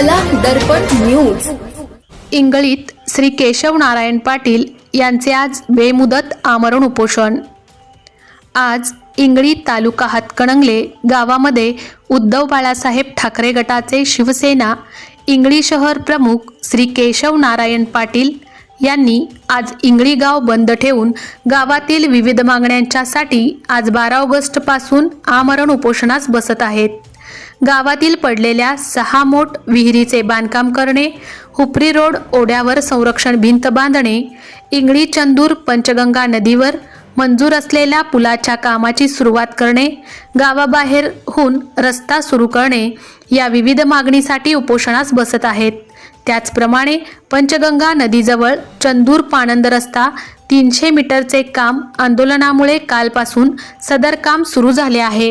कला दर्पण न्यूज. इंगळीत श्री केशव नारायण पाटील यांचे आज बेमुदत आमरण उपोषण. आज इंगळी तालुका हातकणंगले गावामध्ये उद्धव बाळासाहेब ठाकरे गटाचे शिवसेना इंगळी शहर प्रमुख श्री केशव नारायण पाटील यांनी आज इंगळी गाव बंद ठेवून गावातील विविध मागण्यांच्यासाठी आज बारा ऑगस्टपासून आमरण उपोषणास बसत आहेत. गावातील पडलेल्या सहा मोठ विहिरीचे बांधकाम करणे हुपरी रोड ओढ्यावर संरक्षण भिंत बांधणे इंगळी चंदूर पंचगंगा नदीवर मंजूर असलेल्या पुलाच्या कामाची सुरुवात करणे गावाबाहेरहून रस्ता सुरू करणे या विविध मागणीसाठी उपोषणास बसत आहेत. त्याचप्रमाणे पंचगंगा नदीजवळ चंदूर पाणंद रस्ता तीनशे मीटरचे काम आंदोलनामुळे कालपासून सदर काम सुरू झाले आहे.